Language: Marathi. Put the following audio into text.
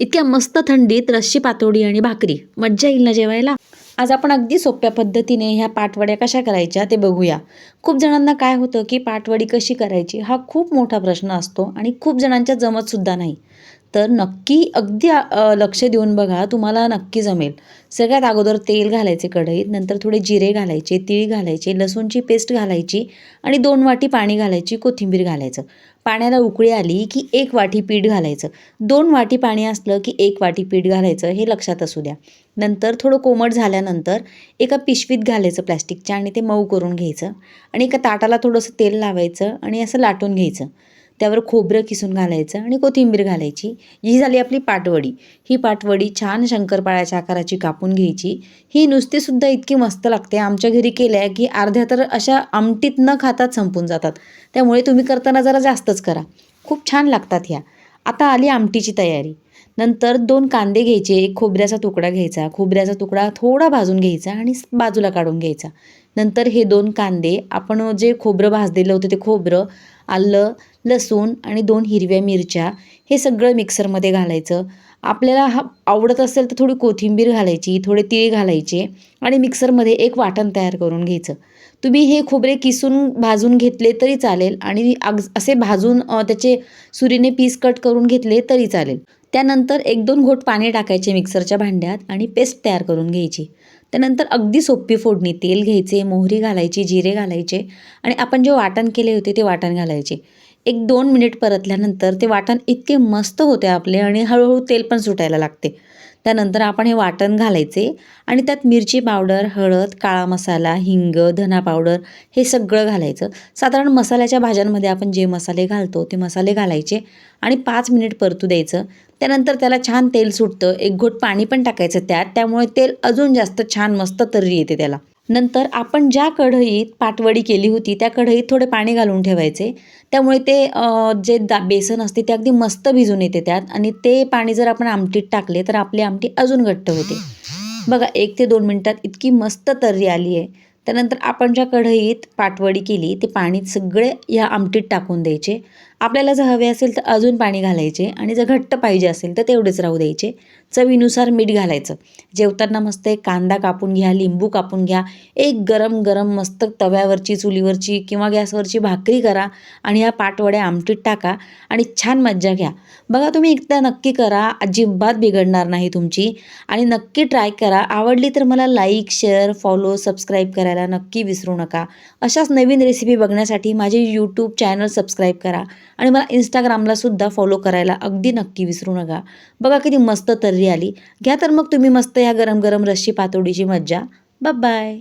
इतक्या मस्त थंडीत रस्सी पातोडी आणि भाकरी. मज्जा येईल ना जेवायला? आज आपण अगदी सोप्या पद्धतीने ह्या पाटवड्या कशा करायच्या ते बघूया. खूप जणांना काय होतं की पाटवडी कशी करायची हा खूप मोठा प्रश्न असतो आणि खूप जणांच्या जमतसुद्धा नाही. तर नक्की अगदी लक्ष देऊन बघा तुम्हाला नक्की जमेल. सगळ्यात अगोदर तेल घालायचे कढईत नंतर थोडे जिरे घालायचे तीळ घालायचे लसूणची पेस्ट घालायची आणि दोन वाटी पाणी घालायची कोथिंबीर घालायचं. पाण्याला उकळी आली की एक वाटी पीठ घालायचं. दोन वाटी पाणी असलं की एक वाटी पीठ घालायचं हे लक्षात असू द्या. नंतर थोडं कोमट झाल्यानंतर एका पिशवीत घालायचं प्लॅस्टिकच्या आणि ते मऊ करून घ्यायचं आणि एका ताटाला थोडंसं तेल लावायचं आणि असं लाटून घ्यायचं. त्यावर खोबरं किसून घालायचं आणि कोथिंबीर घालायची. ही झाली आपली पाटवडी. ही पाटवडी छान शंकरपाळ्याच्या आकाराची कापून घ्यायची. ही नुसतीसुद्धा इतकी मस्त लागते. आमच्या घरी केल्या की अर्ध्या तर अशा आमटीत न खातात संपून जातात. त्यामुळे तुम्ही करताना जरा जास्तच करा. खूप छान लागतात ह्या. आता आली आमटीची तयारी. नंतर दोन कांदे घ्यायचे एक खोबऱ्याचा तुकडा घ्यायचा खोबऱ्याचा तुकडा थोडा भाजून घ्यायचा आणि बाजूला काढून घ्यायचा. नंतर हे दोन कांदे आपण जे खोबरं भाजलेलं होतं ते खोबरं आलं लसूण आणि दोन हिरव्या मिरच्या हे सगळं मिक्सरमध्ये घालायचं. आपल्याला हा आवडत असेल तर थोडी कोथिंबीर घालायची थोडे तीळ घालायचे आणि मिक्सरमध्ये एक वाटण तयार करून घ्यायचं. तुम्ही हे खोबरे किसून भाजून घेतले तरी चालेल आणि अग असे भाजून त्याचे सुरीने पीस कट करून घेतले तरी चालेल. त्यानंतर एक दोन घोट पाणी टाकायचे मिक्सरच्या भांड्यात आणि पेस्ट तयार करून घ्यायची. त्यानंतर अगदी सोपी फोडणी तेल घ्यायचे मोहरी घालायची जिरे घालायचे आणि आपण जे वाटण केले होते ते वाटण घालायचे. एक दोन मिनिट परतल्यानंतर ते वाटण इतके मस्त होते आपले आणि हळूहळू तेल पण सुटायला लागते. त्यानंतर आपण हे वाटण घालायचे आणि त्यात मिरची पावडर हळद काळा मसाला हिंग धना पावडर हे सगळं घालायचं. साधारण मसाल्याच्या भाज्यांमध्ये आपण जे मसाले घालतो ते मसाले घालायचे आणि पाच मिनिट परतू द्यायचं. त्यानंतर त्याला छान तेल सुटतं. एक घोट पाणी पण टाकायचं त्यात. त्यामुळे तेल अजून जास्त छान मस्त तर्री येते त्याला. नंतर आपण ज्या कढईत पाटवडी केली होती त्या कढईत थोडे पाणी घालून ठेवायचे. त्यामुळे ते जे दा बेसन असते ते अगदी मस्त भिजून येते त्यात आणि ते पाणी जर आपण आमटीत टाकले तर आपली आमटी अजून घट्ट होते. बघा एक ते दोन मिनटात इतकी मस्त तर्री आली आहे. त्यानंतर आपण ज्या कढईत पाटवडी केली ते पाणी सगळे ह्या आमटीत टाकून द्यायचे. आपल्याला जर हवे असेल तर अजून पाणी घालायचे आणि जर घट्ट पाहिजे असेल तर तेवढेच राहू द्यायचे. चवीनुसार मीठ घालायचं. जेवताना मस्त एक कांदा कापून घ्या लिंबू कापून घ्या एक गरम गरम मस्त तव्यावरची चुलीवरची किंवा गॅसवरची भाकरी करा आणि या पाटवड्या आमटीत टाका आणि छान मज्जा घ्या. बघा तुम्ही एकदा नक्की करा अजिबात बिघडणार नाही तुमची आणि नक्की ट्राय करा. आवडली तर मला लाईक शेअर फॉलो सबस्क्राईब करायला नक्की विसरू नका. अशाच नवीन रेसिपी बघण्यासाठी माझे यूट्यूब चॅनल सबस्क्राईब करा. आणि मला इंस्टाग्रामला सुद्धा फॉलो करायला अगदी नक्की विसरू नका. बघा किती मस्त तर्री आली. घ्या तर मग तुम्ही मस्त ह्या गरम गरम रश्शी पातोडीची मज्जा. बाय